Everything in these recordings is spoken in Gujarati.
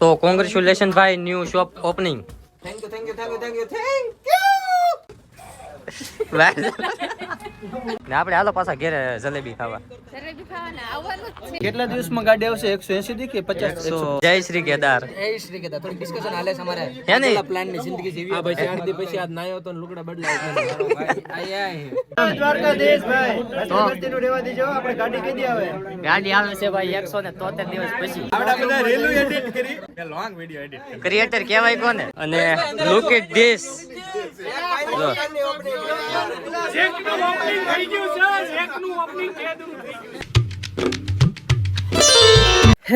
તો કોંગ્રેચ્યુલેશન ભાઈ new shop opening thank you thank you thank you thank you thank ને આપણે હાલો પાછા ઘેરે જલેબી ખાવા. જલેબી ખાવાના આવવાનું છે. કેટલા દિવસમાં ગાડી આવશે? એકસો એસી થી કે પચાસ? જય શ્રી કેદાર. જય શ્રી કેદાર. થોડી ડિસ્કશન હાલે છે અમારે. હે ને? પ્લાનની જિંદગી જીવી આ ભાઈ દી પછી આજ નાયો તો ને લુગડા બદલાય ગાડી આવે? છે ભાઈ એકસો ને તોતેર દિવસ એડિટ ક્રિએટર કહેવાય કોને? અને look at this hey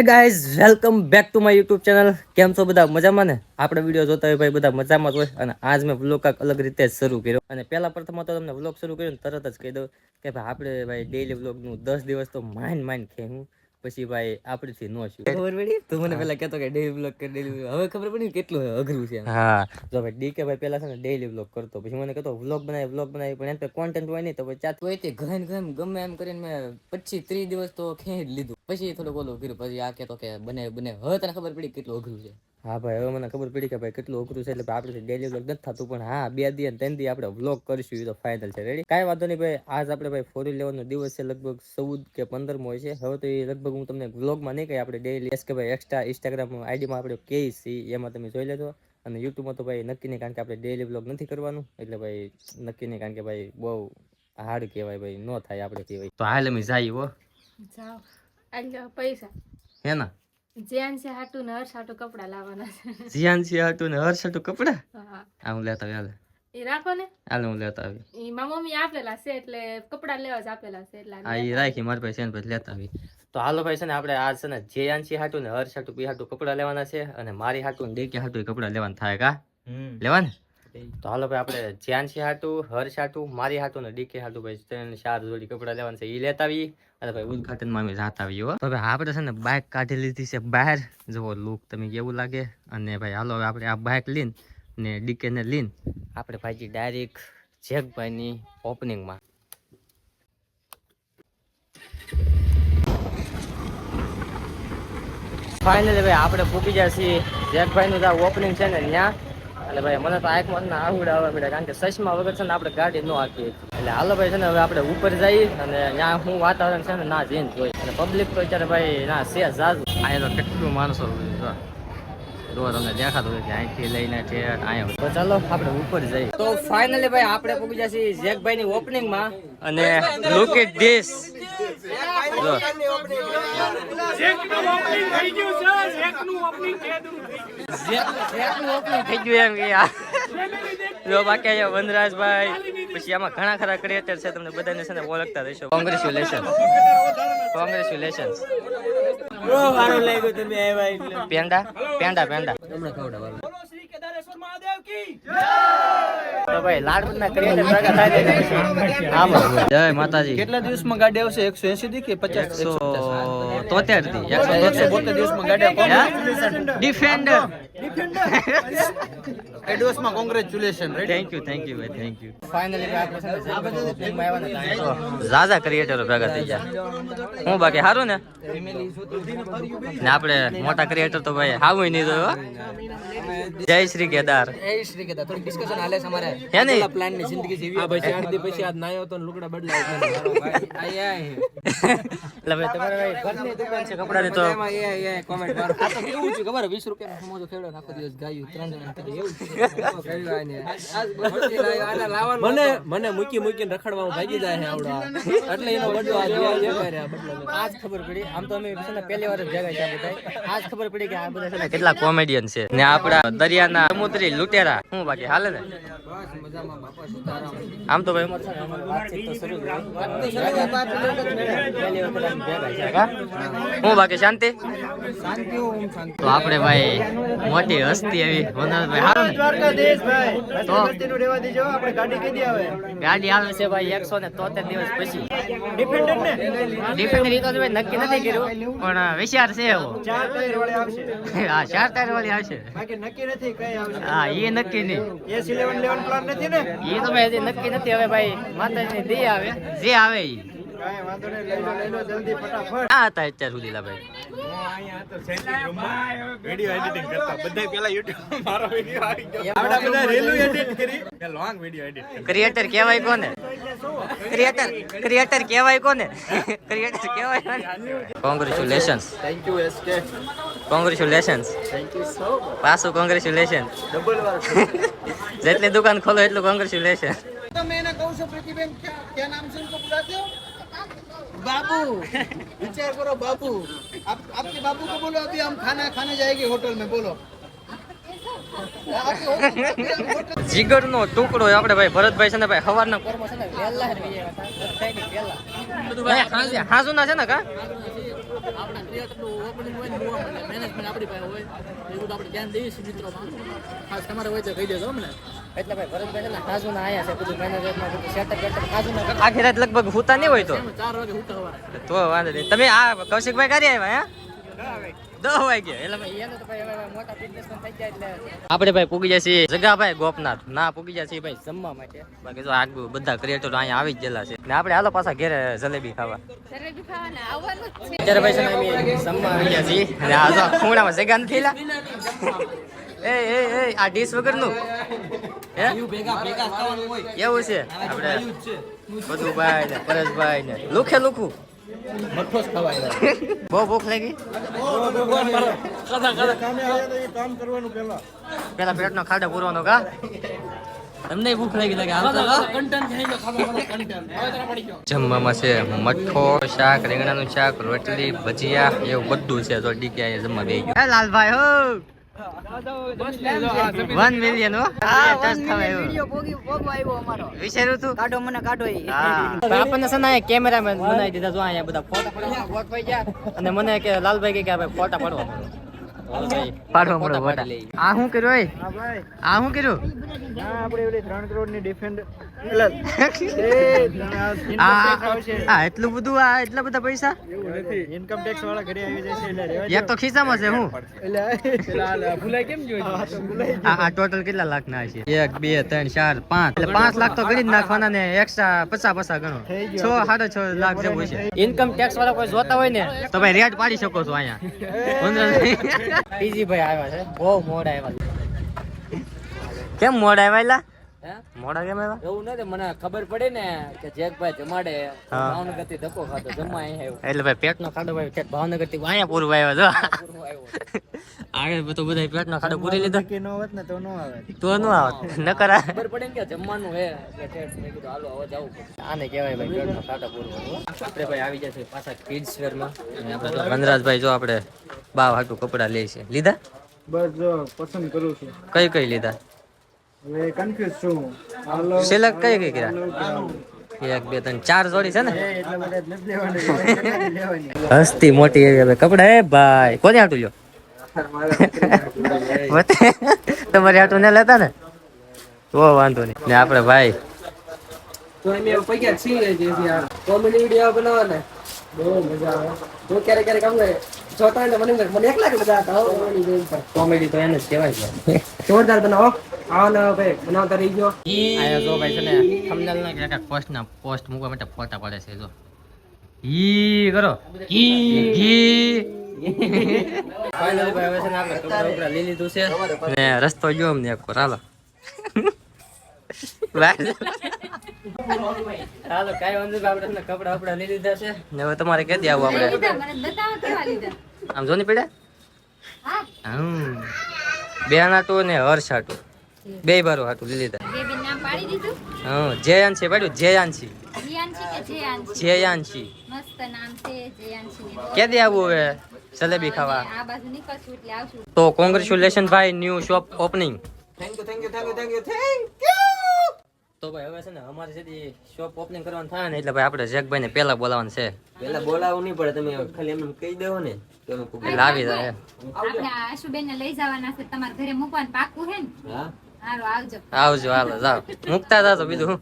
guys, welcome back to my YouTube channel. કેમ છો બધા? મજામાં ને? આપણે વીડિયો જોતા હોય ભાઈ, બધા મજામાં જ હોય. અને આજ મેં વ્લોગ કાંક અલગ રીતે શરૂ કર્યો. અને પહેલા પ્રથમ તો તમને વ્લોગ શરૂ કર્યો તરત જ કહી દઉં કે ભાઈ, આપણે ભાઈ ડેઈલી વ્લોગનું દસ દિવસ તો માઇન્ડ માઇન્ડ ખેવું પછી ભાઈ આપણેથી નો શું ખબર પડી? તું મને પેલા કહેતો કે ડેલી વ્લોગ કર ડેલી હવે ખબર પડી કેટલું અઘરું છે હા. જો ભાઈ ડી કે ભાઈ પેલા છે ને ડેલી વ્લોગ કરતો. પછી મને કહેતો વ્લોગ બનાવી વ્લોગ બનાવી પણ એમ તો કોન્ટેન્ટ હોય નહીં તો પછી ચાત હોય તે ઘન ઘન ગમે એમ કરીને મેં પચીસ ત્રીસ દિવસ તો ખેંચ લીધું. પછી થોડુંક ઓલું કર્યું. પછી આ કહેતો કે બને બને હવે તને ખબર પડી કેટલું અઘરું છે. હા ભાઈ હવે મને ખબર પડી કે ભાઈ કેટલું અઘરું છે એટલે આપણે ડેલી વ્લોગ નથી થતું પણ હા બે દી અને ત્રણ દી આપણે વ્લોગ કરીશું એ તો ફાઇનલ છે. રેડી કાંઈ વાંધો નહીં ભાઈ આજ આપણે ભાઈ ફોર લેવાનો દિવસ છે લગભગ ચૌદ કે પંદરમો છે. હવે તો એ લગભગ હું તમને વ્લોગમાં નહીં કહી આપણે ડેલી કે ભાઈ એક્સ્ટ્રા ઇન્સ્ટાગ્રામ આઈડીમાં આપણે કે છીએ એમાં તમે જોઈ લેજો. અને યુટ્યુબમાં તો ભાઈ નક્કી નહીં કારણ કે આપણે ડેલી વ્લોગ નથી કરવાનું એટલે ભાઈ નક્કી નહીં કારણ કે ભાઈ બહુ હાર્ડ કહેવાય ભાઈ ન થાય આપણે કહેવાય. તો હાલ અમે જાય હો. પૈસા. હે ના? જ્યાન છે હાટું ને હર્ષ હાટું કપડા લાવવાના છે. જીયાન છે હતું ને હર્ષ હતું કપડા? હા. હું લેતા આવી એ રાખો ને. હાલ હું લેતા આવી. એ મારા મમ્મી આપેલા છે એટલે કપડા લેવા જ આપેલા છે એટલે આ એ રાખી મારી પાસે ને પછી લેતા આવી. તો હાલો ભાઈ છે ને આપણે આજ છે ને જે આંશી હાટું ને હર્ષ હાટું પી હાટું કપડા લેવાના છે અને મારી હાટું ને ડેકી હાટું કપડા લેવાના થાય કા? લેવાને? તો હાલો ભાઈ, આપણે જ્યાંશી હાટું હર્ષ હાટું, મારી હાટું ને ડીકે હાટું, ભાઈ, ત્રણ ચાર જોડી કપડા લેવાના છે એ લેતા આવી અને ભાઈ, ઉદઘાટનમાં અમે જાતા આવી હો. તો ભાઈ આપણે છે ને બાઇક કાઢી લીધી છે બહાર. જુઓ લુક તમે કેવું લાગે? અને ભાઈ, હાલો, હવે આપણે આ બાઇક લઈને ને ડીકે ને લઈને આપણે ભાઈજી ડાયરેક્ટ જેકભાઈની ઓપનિંગમાં ફાઇનલી ભાઈ, આપણે પૂકી છીએ. જેકભાઈનું જે ઓપનિંગ છે ને, ત્યાં એટલે ભાઈ મને તો આંખમાં ના આવડે આવે પડે કારણ કે સચમાં વગર છે ને આપણે ગાડી ન આપીએ એટલે હાલો ભાઈ છે ને હવે આપણે ઉપર જઈએ અને ત્યાં હું વાતાવરણ છે ને ના જઈને જોઈ. અને પબ્લિક તો અત્યારે ભાઈ ના છે જાજુ અહીંયા તો કેટલું માણસો જો. તમને દેખાતું હોય કે અહીંથી લઈને છે અહીંયા તો ચાલો આપણે ઉપર જઈએ. તો ફાઇનલી ભાઈ આપણે પૂકી ગયા છીએ જેકભાઈની ઓપનિંગમાં અને લુક ધીસ થઈ ગયું એમ કે જો બાકી અહીંયા વનરાજભાઈ પછી આમાં ઘણા ખરા ક્રિએટર છે તમને બધાને છે ને ઓળખતા રહેશો. Congratulation congratulation peda peda peda. જય! માતાજી. કેટલા દિવસમાં ગાડી આવશે એકસો એસી થી કે પચાસ? એકસો તોતેરથી એકસો બોતેર દિવસમાં ગાડી આવશે ડિફેન્ડર. એડવાન્સમાં congratulation thank you thank you ભાઈ થેન્ક યુ ફાઇનલી ઝાઝા ક્રિએટરો ભેગા થઈ ગયા. હું બાકી સારું ને? ને આપણે મોટા ક્રિએટર તો ભાઈ હાવું નહીં જોયો જય શ્રી કેદાર. જય શ્રી કેદાર. થોડી ડિસ્કશન હાલે છે અમારે. હે ને પ્લાનની જિંદગી જીવી? આ પછી આઠ દી પછી આજ નાયો તો લુગડા બદલાય એટલે ભાઈ તમારે ભાઈ ઘરની દુકાન છે કપડાની તો કોમેન્ટ મારો. આ તો કેવું છે ખબર? 20 રૂપિયા સમોસો ખેડો નાખો દિવસ ગાયું ત્રણ જણા કરી એવું મને મને મૂકી મૂકીને રખડવા ભાગી જાય છે આવડો. એટલે એનો બદલો આજ ખબર પડી આમ તો અમે પહેલી વાર જ ભેગા છે બધા આજ ખબર પડી કે આ બધા કેટલા કોમેડિયન છે. ને આપડા દરિયાના સમુદ્રી લુટેરા શું બાકી હાલે ને? આમ તો ભાઈ? હું? બાકી શાંતિ? તો આપણે ભાઈ મોટી હસ્તી એવી વનરાજભાઈ હારું ને. તો ગાડી આવે? છે ભાઈ એકસો ને તોતેર દિવસ પછી. ડિફેન્ડર ઈ તો ભાઈ નક્કી નથી કર્યું પણ વિચાર છે એવો. હા ચાર ટાયર વાળી આવશે. હા એ નક્કી નહીં. એ તો ભાઈ નક્કી નથી હવે ભાઈ માતાજી દે આવે. જે આવે ક્રિએટર કહેવાય કોને? ક્રિએટર ક્રિએટર કહેવાય કોને? ક્રિએટર કહેવાય કોને? Congratulations thank you SK congratulations thank you so much પાછું કોંગ્રેચ્યુલેશન ડબલ વાર જેટલી દુકાન ખોલો એટલું કોંગ્રેચ્યુલેશન તો મેં કહું છું પ્રીતિબેન ક્યાં નામ છે તો બોલાવ્યો बाबू विचार करो बाबू आप आपके बाबू को बोलो अभी हम खाना खाने जाएंगे होटल में बोलो आपके होटल- अभी हम होटल જીગરનો ટુકડો આપણે ભાઈ ભરતભાઈ છે ને ભાઈ સવારના કોર્મો છે ને વહેલા જ વહી આવ્યા હતા. બધાયની વહેલા. ભાઈ હાંજે હાંજુના છે ને કા આપણા ક્રિએટરનું ઓપનિંગ હોય ને મેનેજમેન્ટ આપણી પાસે હોય એવું તો આપણે ધ્યાન દઈએ છીએ મિત્રોમાં ખાસ તમારે હોય તો કહી દેજો અમને. એટલે ભાઈ ભરતભાઈ ને હાંજુના આયા છે બધું મેનેજરમાં બધું સેટઅપ બેટઅપ હાંજુના આખી રાત લગભગ હુતા નહીં હોય તો? એમ ચાર વાગે ઉઠા હવારે તો વાંધો નહીં. તમે આ કૌશિકભાઈ કરી આવ્યા હે? દસ વાગે. એટલે ભાઈ એનું તો ભાઈ મોટા બિઝનેસમેન થઈ ગયા એટલે આપણે ભાઈ પૂગી જાય છીએ. જગાભાઈ ગોપનાથ. ના પૂગી જશે ભાઈ જમવા માટે. બાકી તો આગળ બધા ક્રિએટરો અહીંયા આવી જ ગયેલા છે. ને આપણે હાલો પાછા ઘેરે જલેબી ખાવા. જલેબી ખાવાના આવવાનું છે. અત્યારે ભાઈ છે અમે જમવા આવી ગયા છીએ. અને આ જો ખૂણામાં જગા નથી એ એ એ આ ડીશ વગરનું. હે? એવું છે. આપણે બધું ભાઈ ને પરેશભાઈ ને લુખે લુખું. ખવાય બહુ ભૂખ લાગી? કામ કરવાનું પેલા પેલા પેટનો ખાડો પૂરવાનો કા? તમને ભૂખ લાગી જમવામાં છે મઠો શાક રીંગણાનું શાક રોટલી ભજીયા એવું બધું છે. તો ડીકે જમવા બે ગયો. લાલભાઈ હો! વન મિલિયન હો વિચાર્યું તું? કાઢો મને કાઢો હા. આપણને છે ને કેમેરામેન બનાવી દીધા જો અહીંયા બધા ફોટા અને મને કે લાલભાઈ કે કે ભાઈ ફોટા પાડવા પડો પાડવા પડો આ શું કર્યું ઓય? આ શું કર્યું? આપણે ઓલી 3 કરોડની ડિફેન્ડ આ આ એટલું બધું આ એટલા બધા પૈસા? ઇન્કમ ટેક્સ વાળા ઘરે આવી જશે એટલે એક તો ખિસ્સામાં છે હું? ભૂલાઈ કેમ જોઈ આ આ ટોટલ કેટલા લાખ ના છે? એક બે ત્રણ ચાર પાંચ. એટલે પાંચ લાખ તો ગણી જ નાખવાના ને એક્સ્ટ્રા પચાસ પચાસ ગણો. છ સાડા છ લાખ જેવું છે. ઇન્કમ ટેક્સ વાળા કોઈ જોતા હોય ને? તો ભાઈ રેટ પાડી શકો છો અહીંયા. પીજી ભાઈ આવ્યા છે. બહુ મોડા આવ્યા કેમ મોડા આવ્યા મોડા કેમ આવ્યા એવું નથી મને ખબર પડી ને કે જેકભાઈ જમાડે હા. ભાવનગરથી ધક્કો ખાધો જમવા એટલે ભાઈ પેટનો ખાડો ભાઈ ભાવનગરથી અહીંયા પૂરું આવ્યા જો આગળ બધું બધા પેટનો ખાડો પૂરી લીધો. કે ન હોત ને તો ન આવે. તો નો આવત. નકર આ- ખબર પડી ને કે જમવાનું હે એટલે મેં કીધું હાલો હવે જવું આને કહેવાય ભાઈ ખાડો પૂરો. આપણે ભાઈ આવી જશે પાછા કિડ્સ આપણે વનરાજભાઈ જો આપણે બાવ હાટું કપડા લે છે. લીધા? બસ જો પસંદ કરું છું. કઈ કઈ લીધા? હવે કન્ફ્યુઝ છું. હાલો સિલેક્ટ કઈ કઈ કર્યા? એક બે ત્રણ ચાર જોડી છે ને? હસ્તી મોટી એવી હવે કપડા. એ ભાઈ કોને હાટું લ્યો? તમારી હાટું ને લેતા ને? તો વાંધો નહીં. ને આપણે ભાઈ તો એમ એવું પૈયા છીએ કોમેડી વીડિયો બનાવવાના. બહુ મજા આવે. તો ક્યારેક ક્યારેક અમને જોતા ને મને મને એકલા કે મજા આવતા હો comedy જોઈને પણ. કોમેડી તો એને જ કહેવાય જોરદાર બનાવો. આવો ને ભાઈ બનાવતા રહી ગયો. આયા જો ભાઈ છે ને thumbnail ના કે પોસ્ટ ના પોસ્ટ મૂકવા માટે ફોટા પડે છે જો. ઈ કરો. ઈ ઘી રસ્તો જો અમને એક હાલો. હાલો કાંઈ વાંધો નહીં આપણે ને કપડાં લઈ લીધા છે. ને હવે તમારે કે આવવું આપણે? લીધા મને બતાવો કેવા લીધા? આમ જો ને પેડા? હા. હમ. બે હાટું ને હર્ષ હાટું. બે બારો હાટું લઈ લીધા. બેબી નામ પાડી દીધું? હા જયાંશી પડ્યું જયાંશી. કે જયાંશી? મસ્ત નામ છે ને ક્યાંથી આવવું હવે? જલેબી ખાવા. આ બાજુ નીકળશું એટલે આવશું. તો કોંગ્રેચ્યુલેશન ભાઈ new shop opening thank you thank you thank you thank you thank તો ભાઈ હવે છે ને અમારે સીધી શોપ ઓપનિંગ કરવાનું થાય ને એટલે ભાઈ આપણે જેકભાઈ ને પેલા બોલાવવાનું છે. પેલા બોલાવવું નહીં પડે તમે ખાલી એમ કહી દેવો ને તો અમે એટલે આવી જાય. આપણે આશુબેન ને લઈ જવાના છે તમારા ઘરે મૂકવાનું પાકું હે ને? હા? હાલો આવજો. આવજો હાલો જાઓ. મૂકતા તો બીજું શું?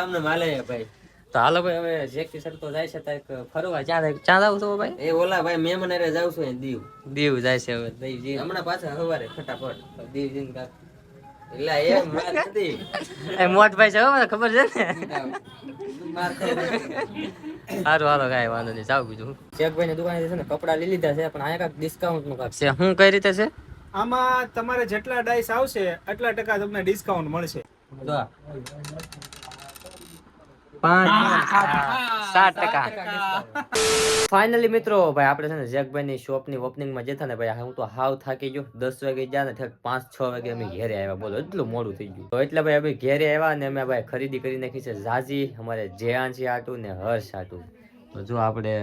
આમને માલે ભાઈ. તો હાલો ભાઈ હવે જેકથી તો જાય છે તારીખ ફરવા ક્યાં જાય? ક્યાં જાવ છો ભાઈ? એ ઓલા ભાઈ મહેમાન હારે જાવ છું દીવ. દીવ જાય છે હવે. દીવ જી હમણાં પાછા સવારે ફટાફટ. દીવ જીને કાંઈક એ મોટભાઈ છે મને ખબર છે ને? સારું હાલો કાંઈ વાંધો નહીં જાવ બીજું. શેખભાઈ ની દુકાને છે ને કપડા લઈ લીધા છે પણ અહીંયા કાંઈક ડિસ્કાઉન્ટનું કાંઈક. છે શું કઈ રીતે છે? આમાં તમારે જેટલા ડાઈસ આવશે એટલા ટકા તમને ડિસ્કાઉન્ટ મળશે. ફાઇનલી મિત્રો, ભાઈ આપણે છે ને જગભાઈ ની શોપની ઓપનિંગમાં જતા ને ભાઈ હું તો હાવ થાકી ગયો. દસ વાગે ગયા ને ઠેક પાંચ, છ વાગે અમે ઘેરે આવ્યા. બોલો, એટલું મોડું થઈ ગયું. તો એટલે ભાઈ અમે ઘેરે આવ્યા ને અમે ભાઈ ખરીદી કરી નાખી છે ઝાઝી, અમારે જેહાંશી આટું ને હર્ષ આટું. તો જો આપણે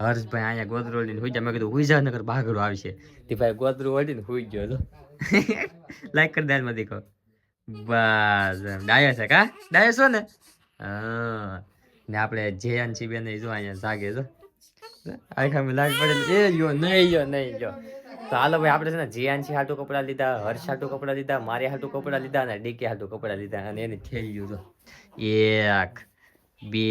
હર્ષભાઈ અહીંયા ગોદરું હુઈ જાય મેં કીધું હુઈ જા નકર ભાગડો આવશે. તે ભાઈ ગોદરું ઓળીને હુઈ ગયો તો લાઈક કરી દાલમાં દીકો બસ ડાયો છે કા? ડાયો છો ને? ને આપણે જેહાંશી બેન જો અહીંયા જાગે જો આખામાં લાગ પડે એ યો નહીં યો નહીં યો તો હાલો ભાઈ, આપણે છે ને જીયાનસી હાટું કપડાં લીધા, હર્ષ હાટું કપડાં લીધા, મારે હાટું કપડાં લીધા અને ડીકે હાટું કપડાં લીધા અને એને થેલ્યું તો એક, બે,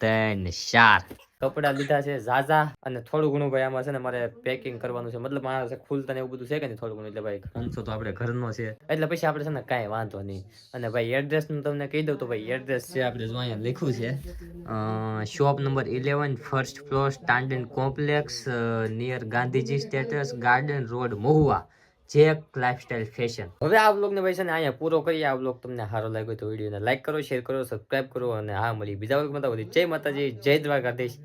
ત્રણ, ચાર. કપડાં લીધા છે ઝાઝા અને થોડું ઘણું ભાઈ આમાં છે ને મારે પેકિંગ કરવાનું છે. મતલબ મારા ખુલતા ને એવું બધું છે કે નહીં થોડું ઘણું? એટલે ભાઈ અંશો તો આપણે ઘરનો છે. એટલે પછી આપણે છે ને કાંઈ વાંધો નહીં. અને ભાઈ એડ્રેસ હું તમને કહી દઉં તો ભાઈ એડ્રેસ છે આપણે જો અહીંયા લખ્યું છે. Shop number eleven first floor સ્ટાન્ડન complex near Gandhiji status garden road Mahuva. Jack lifestyle fashion હવે આ બ્લોગને ભાઈ છે ને અહીંયા પૂરો કરીએ. આ બ્લોગ તમને સારો લાગ્યો તો વિડીયોને લાઇક કરો, શેર કરો, સબસ્ક્રાઇબ કરો અને હા મળી બીજા વર્ગમાં તો જય માતાજી, જય દ્વારકાધીશ.